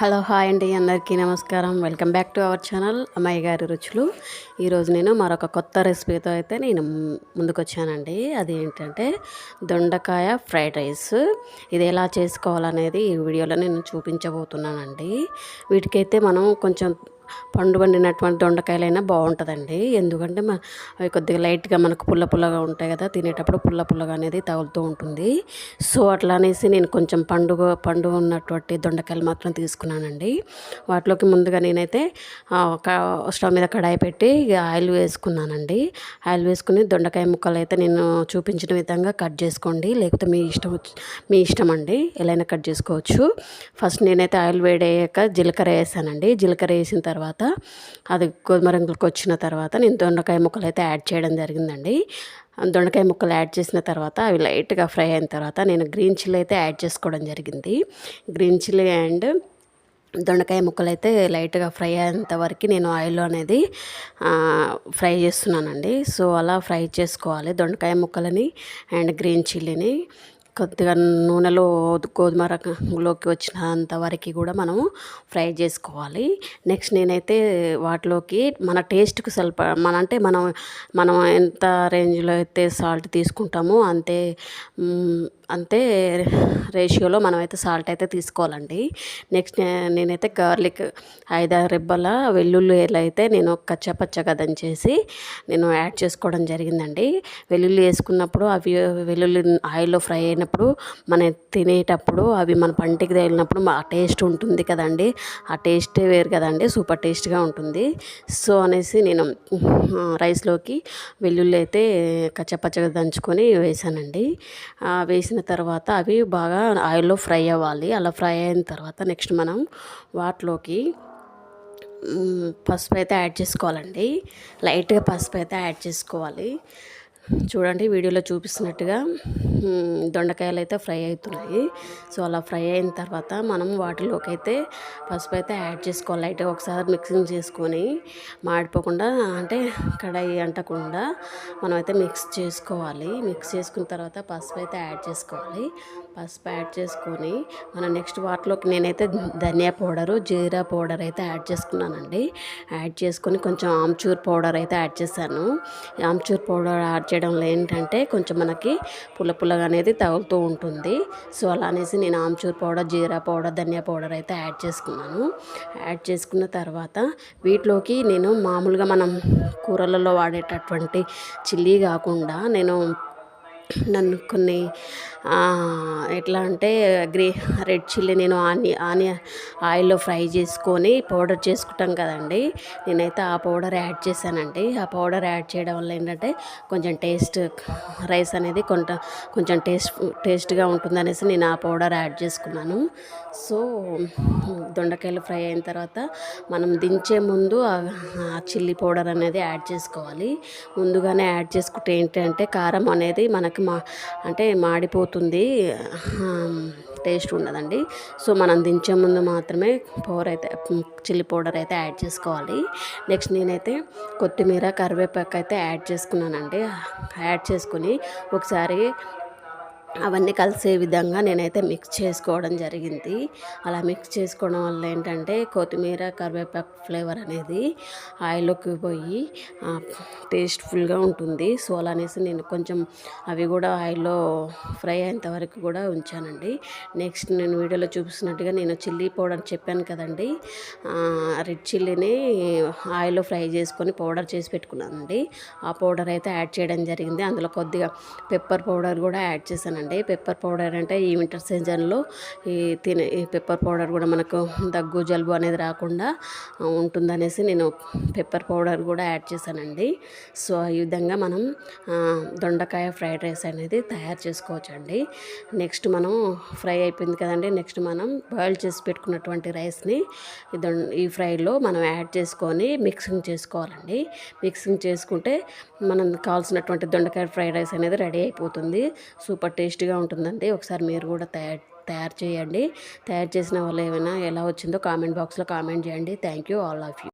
Hello hi అండి అందరికీ నమస్కారం. Welcome back to our channel అమ్మాయి గారి రుచులు. ఈరోజు నేను మరొక కొత్త రెసిపీతో అయితే నేను ముందుకొచ్చానండి. అది ఏంటంటే దొండకాయ ఫ్రైడ్ రైస్. ఇది ఎలా చేసుకోవాలనేది ఈ వీడియోలో నేను చూపించబోతున్నానండి. వీటికైతే మనం కొంచెం పండు పండినటువంటి దొండకాయలైనా బాగుంటుందండి. ఎందుకంటే మా అవి కొద్దిగా లైట్గా మనకు పుల్ల పుల్లగా ఉంటాయి కదా తినేటప్పుడు పుల్ల పుల్లగా అనేది తగులుతూ ఉంటుంది. సో అట్లా అనేసి నేను కొంచెం పండుగ పండు ఉన్నటువంటి దొండకాయలు మాత్రం తీసుకున్నానండి. వాటిలోకి ముందుగా నేనైతే ఒక స్టవ్ మీద కడాయి పెట్టి ఆయిల్ వేసుకున్నానండి. ఆయిల్ వేసుకుని దొండకాయ ముక్కలు అయితే నేను చూపించిన విధంగా కట్ చేసుకోండి. లేకపోతే మీ ఇష్టం మీ ఇష్టం అండి ఎలా కట్ చేసుకోవచ్చు. ఫస్ట్ నేనైతే ఆయిల్ వేడయ్యాక జీలకర్ర వేసానండి. జీలకర్ర వేసిన తర్వాత తర్వాత అది గోధుమ రంగులకు వచ్చిన తర్వాత నేను దొండకాయ ముక్కలు అయితే యాడ్ చేయడం జరిగిందండి. దొండకాయ ముక్కలు యాడ్ చేసిన తర్వాత అవి లైట్గా ఫ్రై అయిన తర్వాత నేను గ్రీన్ చిల్లీ అయితే యాడ్ చేసుకోవడం జరిగింది. గ్రీన్ చిల్లీ అండ్ దొండకాయ ముక్కలు అయితే లైట్గా ఫ్రై అయ్యేంత వరకు నేను ఆయిల్లో అనేది ఫ్రై చేస్తున్నానండి. సో అలా ఫ్రై చేసుకోవాలి. దొండకాయ ముక్కలని అండ్ గ్రీన్ చిల్లీని కొద్దిగా నూనెలో గోధుమ రకంలోకి వచ్చినంత వరకు కూడా మనము ఫ్రై చేసుకోవాలి. నెక్స్ట్ నేనైతే వాటిలోకి మన టేస్ట్కి సల్ప మన అంటే మనం మనం ఎంత రేంజ్లో అయితే సాల్ట్ తీసుకుంటామో అంతే అంతే రేషియోలో మనమైతే సాల్ట్ అయితే తీసుకోవాలండి. నెక్స్ట్ నేనైతే గార్లిక్ ఐదారు రెబ్బల వెల్లుల్లి అయితే నేను కచ్చపచ్చగా దంచేసి నేను యాడ్ చేసుకోవడం జరిగిందండి. వెల్లుల్లి వేసుకున్నప్పుడు అవి వెల్లుల్లి ఆయిల్లో ఫ్రై అయినప్పుడు మనం తినేటప్పుడు అవి మన పంటికి తగిలినప్పుడు ఆ టేస్ట్ ఉంటుంది కదండి. ఆ టేస్టే వేరు కదండి సూపర్ టేస్ట్గా ఉంటుంది. సో అనేసి నేను రైస్లోకి వెల్లుల్లి అయితే కచ్చపచ్చగా దంచుకొని వేసానండి. వేసిన తర్వాత అవి బాగా ఆయిల్లో ఫ్రై అవ్వాలి. అలా ఫ్రై అయిన తర్వాత నెక్స్ట్ మనం వాటిలోకి పసుపు అయితే యాడ్ చేసుకోవాలండి. లైట్గా పసుపు అయితే యాడ్ చేసుకోవాలి. చూడండి వీడియోలో చూపిస్తున్నట్టుగా దొండకాయలు అయితే ఫ్రై అవుతున్నాయి. సో అలా ఫ్రై అయిన తర్వాత మనం వాటిలోకి అయితే పసుపు అయితే యాడ్ చేసుకోవాలి. లైట్గా ఒకసారి మిక్సింగ్ చేసుకొని మాడిపోకుండా అంటే కడాయి అంటకుండా మనం అయితే మిక్స్ చేసుకోవాలి. మిక్స్ చేసుకున్న తర్వాత పసుపు అయితే యాడ్ చేసుకోవాలి. పసుపు యాడ్ చేసుకొని మనం నెక్స్ట్ వాటిలోకి నేనైతే ధనియా పౌడరు జీరా పౌడర్ అయితే యాడ్ చేసుకున్నానండి. యాడ్ చేసుకొని కొంచెం ఆమ్చూర్ పౌడర్ అయితే యాడ్ చేశాను. ఆమ్చూర్ పౌడర్ యాడ్ చేయడంలో ఏంటంటే కొంచెం మనకి పుల్ల పుల్లగా అనేది తగులుతూ ఉంటుంది. సో అలా అనేసి నేను ఆమ్చూర్ పౌడర్ జీరా పౌడర్ ధనియా పౌడర్ అయితే యాడ్ చేసుకున్నాను. యాడ్ చేసుకున్న తర్వాత వీటిలోకి నేను మామూలుగా మనం కూరలలో వాడేటటువంటి చిల్లీ కాకుండా నేను నన్ను కొన్ని ఎట్లా అంటే గ్రే రెడ్ చిల్లీ నేను ఆని ఆని ఆయిల్లో ఫ్రై చేసుకొని పౌడర్ చేసుకుంటాం కదండి. నేనైతే ఆ పౌడర్ యాడ్ చేశానండి. ఆ పౌడర్ యాడ్ చేయడం వల్ల ఏంటంటే కొంచెం టేస్ట్ రైస్ అనేది కొంత కొంచెం టేస్ట్ టేస్ట్గా ఉంటుందనేసి నేను ఆ పౌడర్ యాడ్ చేసుకున్నాను. సో దొండకాయలు ఫ్రై అయిన తర్వాత మనం దించే ముందు ఆ చిల్లీ పౌడర్ అనేది యాడ్ చేసుకోవాలి. ముందుగానే యాడ్ చేసుకుంటే ఏంటంటే కారం అనేది మనకు మా అంటే మాడిపోతుంది. టేస్ట్ ఉండదండి. సో మనం దించే ముందు మాత్రమే పౌర్ అయితే చిల్లీ పౌడర్ అయితే యాడ్ చేసుకోవాలి. నెక్స్ట్ నేనైతే కొత్తిమీర కరివేపాకు అయితే యాడ్ చేసుకున్నానండి. యాడ్ చేసుకుని ఒకసారి అవన్నీ కలిసే విధంగా నేనైతే మిక్స్ చేసుకోవడం జరిగింది. అలా మిక్స్ చేసుకోవడం వల్ల ఏంటంటే కొత్తిమీర కరివేపాకు ఫ్లేవర్ అనేది ఆయిల్లోకి పోయి టేస్ట్ఫుల్గా ఉంటుంది. సో అలా అనేసి నేను కొంచెం అవి కూడా ఆయిల్లో ఫ్రై అయ్యేంత వరకు కూడా ఉంచానండి. నెక్స్ట్ నేను వీడియోలో చూపిస్తున్నట్టుగా నేను చిల్లీ పౌడర్ చెప్పాను కదండి. రెడ్ చిల్లీని ఆయిల్లో ఫ్రై చేసుకొని పౌడర్ చేసి పెట్టుకున్నానండి. ఆ పౌడర్ అయితే యాడ్ చేయడం జరిగింది. అందులో కొద్దిగా పెప్పర్ పౌడర్ కూడా యాడ్ చేశాను అండి. పెప్పర్ పౌడర్ అంటే ఈ వింటర్ సీజన్లో ఈ తినే ఈ పెప్పర్ పౌడర్ కూడా మనకు దగ్గు జలుబు అనేది రాకుండా ఉంటుందనేసి నేను పెప్పర్ పౌడర్ కూడా యాడ్ చేశానండి. సో ఈ విధంగా మనం దొండకాయ ఫ్రైడ్ రైస్ అనేది తయారు చేసుకోవచ్చండి. నెక్స్ట్ మనం ఫ్రై అయిపోయింది కదండి. నెక్స్ట్ మనం బాయిల్ చేసి పెట్టుకున్నటువంటి రైస్ని ఈ ఫ్రైలో మనం యాడ్ చేసుకొని మిక్సింగ్ చేసుకోవాలండి. మిక్సింగ్ చేసుకుంటే మనం కావాల్సినటువంటి దొండకాయ ఫ్రైడ్ రైస్ అనేది రెడీ అయిపోతుంది. సూపర్ టేస్ట్ టేస్ట్గా ఉంటుందండి. ఒకసారి మీరు కూడా తయారు తయారు చేయండి. తయారు చేసిన వాళ్ళు ఏమైనా ఎలా వచ్చిందో కామెంట్ బాక్స్లో కామెంట్ చేయండి. Thank you all of you.